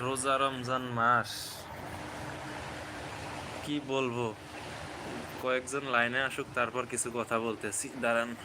রোজা রমজান মাস। কি বলব? কয়েকজন লাইনে আসুক তারপর কিছু কথা বলতেছি। দাঁড়ান।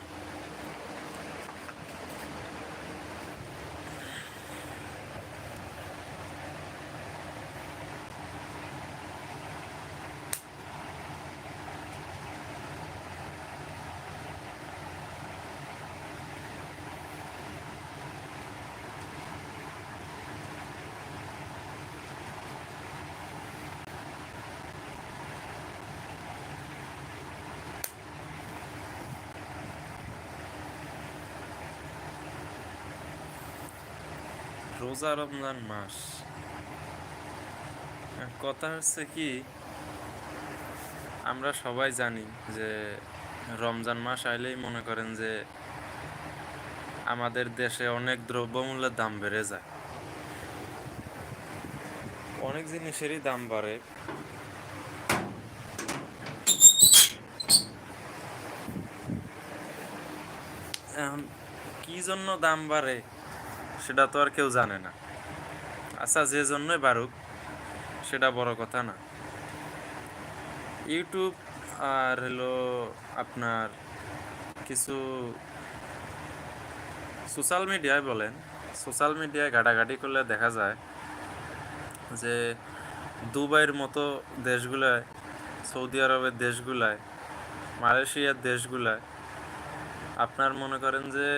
রোজা রমজান মাস। কথা হচ্ছে কি, আমরা সবাই জানি যে রমজান মাস আইলেই মনে করেন যে আমাদের দেশে অনেক দ্রব্যমূল্যের দাম বেড়ে যায়। অনেক জিনিসেরই দাম বাড়ে। কি জন্য দাম বাড়ে? সেটা তো আর কেউ জানে না। আচ্ছা যে জন্যই বাড়ুক, সেটা বড় কথা না। ইউটিউব আর হলো আপনার কিছু সোশ্যাল মিডিয়ায় বলেন সোশ্যাল মিডিয়ায় ঘাটাঘাটি করলে দেখা যায় যে দুবাইয়ের মতো দেশগুলায়, সৌদি আরবের দেশগুলায়, মালয়েশিয়ার দেশগুলায় আপনার মনে করেন যে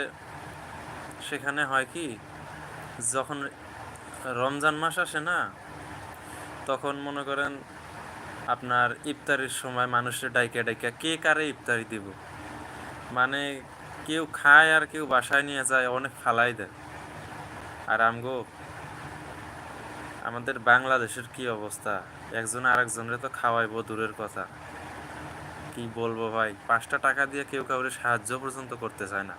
সেখানে হয় কি যখন রমজান মাস আসে না, তখন মনে করেন আপনার ইফতারির সময় মানুষের ডাইকা ডাইকা, কে কারে ইফতারি দিব? মানে কেউ খায় আর কেউ বাসায় নিয়ে যায়, অনেক ফালাই দেয়। আর আমগো, আমাদের বাংলাদেশের কি অবস্থা? একজন আরেকজনের তো খাওয়াইবো দূরের কথা। কি বলব ভাই? পাঁচটা টাকা দিয়ে কেউ কাউরে সাহায্য পর্যন্ত করতে চায় না।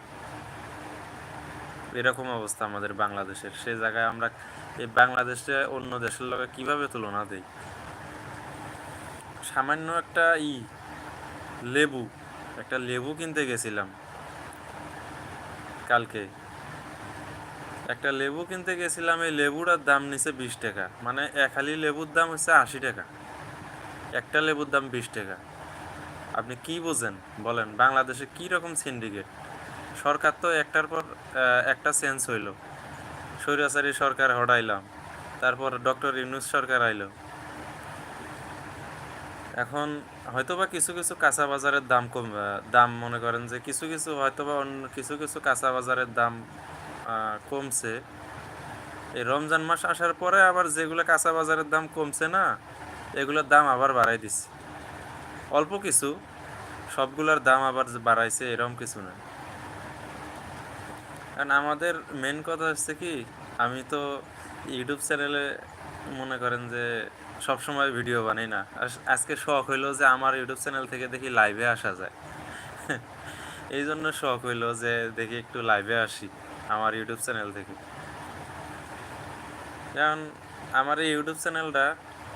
এরকম অবস্থা আমাদের বাংলাদেশের। সে জায়গায় আমরা এই বাংলাদেশে অন্য দেশের লগে কীভাবে তুলনা দেই? সামান্য একটা ই, লেবু, একটা লেবু কিনতে গেছিলাম কালকে। একটা লেবু কিনতে গেছিলাম, এই লেবুটার দাম নিছে বিশ টাকা। মানে এক হালি লেবুর দাম হচ্ছে আশি টাকা। একটা লেবুর দাম বিশ টাকা। আপনি কি বোঝেন? বলেন, বাংলাদেশে কি রকম সিন্ডিকেট সরকার তো একটার পর একটা চেঞ্জ হইল। স্বৈরাচারী সরকার হটাইলাম, তারপর ডক্টর ইউনুস সরকার আইলো। এখন হয়তোবা কিছু কিছু কাঁচা বাজারের দাম কম দাম মনে করেন যে কিছু কিছু হয়তোবা অন্য কিছু কিছু কাঁচা বাজারের দাম কমছে। এই রমজান মাস আসার পরে আবার যেগুলো কাঁচা বাজারের দাম কমছে না, এগুলোর দাম আবার বাড়াই দিচ্ছে। অল্প কিছু, সবগুলোর দাম আবার বাড়াইছে এরকম কিছু না। কারণ আমাদের মেন কথা হচ্ছে কি, আমি তো ইউটিউব চ্যানেলে মনে করেন যে সব সময় ভিডিও বানাই না। আজ- আজকে শখ হইল যে আমার ইউটিউব চ্যানেল থেকে দেখি লাইভে আসা যায়। এই জন্য শখ হইল যে দেখি একটু লাইভে আসি আমার ইউটিউব চ্যানেল থেকে। যেমন আমার এই ইউটিউব চ্যানেলটা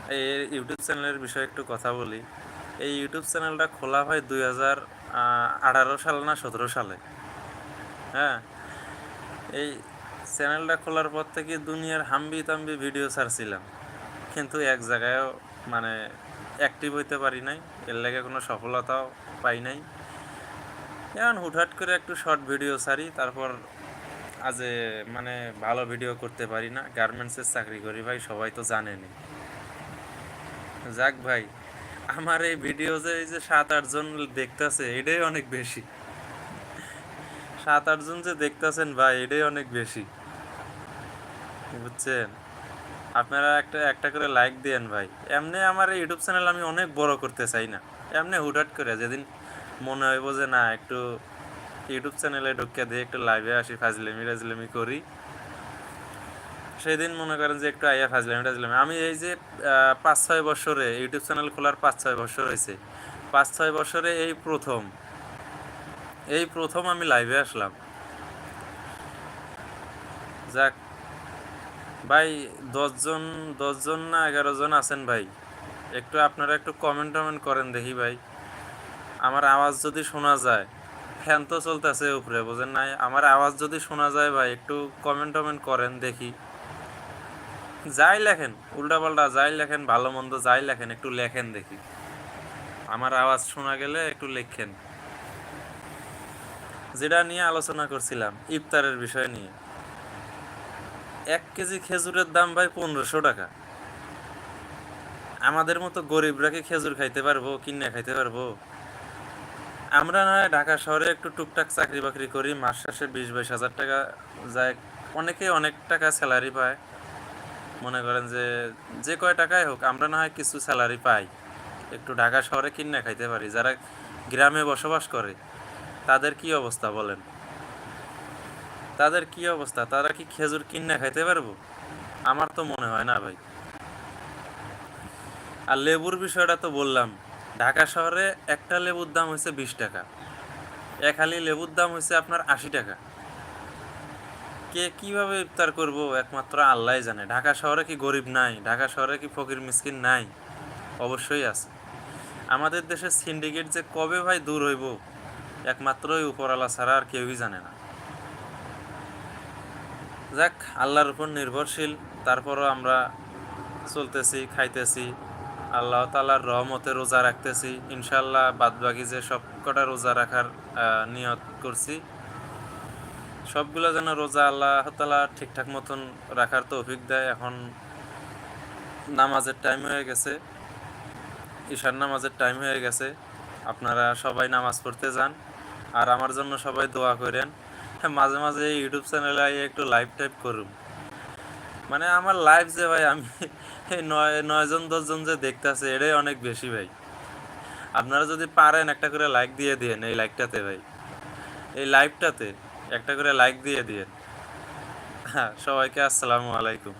এই ইউটিউব চ্যানেলের বিষয়ে একটু কথা বলি। এই ইউটিউব চ্যানেলটা খোলা হয় দুই হাজার আঠারো সাল না সতেরো সালে। হ্যাঁ? এই চ্যানেলটা খোলার পর থেকে দুনিয়ার হাম্বি তাম্বি ভিডিও ছাড়ছিলাম। কিন্তু এক জায়গায়ও মানে অ্যাক্টিভ হইতে পারি নাই। এর লাগে কোনো সফলতাও পাই নাই। এখন হুটহাট করে একটু শর্ট ভিডিও ছাড়ি, তারপর আজ মানে ভালো ভিডিও করতে পারি না। গার্মেন্টসের চাকরি করি ভাই, সবাই তো জানেনি যাক ভাই, আমার এই ভিডিও যে, এই যে সাত আটজন দেখতেছে, এটাই অনেক বেশি। সাত আটজন যে দেখতেছেন ভাই, এটাই অনেক বেশি। বুঝছেন? আপনারা একটা একটা করে লাইক দেন ভাই। এমনি আমার ইউটিউব চ্যানেল আমি অনেক বড় করতে চাই না। এমনি হুটহাট করে যেদিন মনে হইব যে না, একটু ইউটিউব চ্যানেলে ঢুকে দিয়ে একটু লাইভে আসি, ফাজলেমি টাজলেমি করি। সেদিন মনে করেন যে একটু আইয়া ফাজলামি টাজলামি। আমি এই যে পাঁচ, ছয় বছরে ইউটিউব চ্যানেল খোলার পাঁচ, ছয় বছর হয়েছে পাঁচ, ছয় বছরে এই প্রথম এই প্রথম আমি লাইভে আসলাম। যাক, ভাই, দশজন দশজন না এগারো জন আছেন ভাই? একটু আপনারা একটু কমেন্ট টমেন্ট করেন দেখি ভাই। আমার আওয়াজ যদি শোনা যায়, ফ্যান তো চলতেছে উপরে, বোঝেন নাই? আমার আওয়াজ যদি শোনা যায় ভাই, একটু কমেন্ট টমেন্ট করেন দেখি। যাই লেখেন, উল্টাপাল্টা যাই লেখেন, ভালো মন্দ যাই লেখেন, একটু লেখেন দেখি। আমার আওয়াজ শোনা গেলে একটু লেখেন। যেটা নিয়ে আলোচনা করছিলাম, ইফতারের বিষয় নিয়ে। এক কেজি খেজুরের দাম ভাই পনেরোশো টাকা। আমাদের মতো গরিবরা কি খেজুর খাইতে পারব, কিনে খাইতে পারব? আমরা না ঢাকা শহরে একটু টুকটাক চাকরি বাকরি করি, মাস শেষে বিশ বাইশ হাজার টাকা যায়। অনেকে অনেক টাকা স্যালারি পায়। মনে করেন যে যে কয় টাকাই হোক, আমরা না হয় কিছু স্যালারি পাই। একটু ঢাকা শহরে কিনে খাইতে পারি, যারা গ্রামে বসবাস করে। তাদের কি অবস্থা বলেন? তাদের কি অবস্থা? তারা কি খেজুর কিনে খাইতে পারব? আমার তো মনে হয় না ভাই। আর লেবুর বিষয়টা তো বললাম, ঢাকা শহরে একটা লেবুর দাম হচ্ছে বিশ টাকা। এক লেবুর দাম হচ্ছে আপনার আশি টাকা। কে কীভাবে ইফতার করব একমাত্র আল্লাহ জানে। ঢাকা শহরে কি গরিব নাই? ঢাকা শহরে কি ফকির মিসকিন নাই? অবশ্যই আছে। আমাদের দেশের সিন্ডিকেট যে কবে ভাই দূর হইব? একমাত্র ওই উপরওয়ালা ছাড়া আর কেউই জানে না। যাক, আল্লাহর উপর নির্ভরশীল, তারপরও আমরা চলতেছি, খাইতেছি, আল্লাহ তালার রহমতে রোজা রাখতেছি ইনশাল্লাহ বাদবাকি যে সব কটা রোজা রাখার নিয়ত করছি, সবগুলো যেন রোজা আল্লাহ তালা ঠিকঠাক মতন রাখার তৌফিক দেয়। এখন নামাজের টাইম হয়ে গেছে, ঈশার নামাজের টাইম হয়ে গেছে, আপনারা সবাই নামাজ পড়তে যান। আর আমার জন্য সবাই দোয়া করেন। হ্যাঁ মাঝে মাঝে ইউটিউব চ্যানেলে একটু লাইভ টাইপ করুন। মানে আমার লাইভ যে ভাই, আমি এই নয়, নয়জন, দশজন যে দেখতেছে এটাই অনেক বেশি ভাই। আপনারা যদি পারেন একটা করে লাইক দিয়ে দিয়েন এই লাইকটাতে ভাই। এই লাইভটাতে একটা করে লাইক দিয়ে দিয়েন। হ্যাঁ সবাইকে আসসালামু আলাইকুম।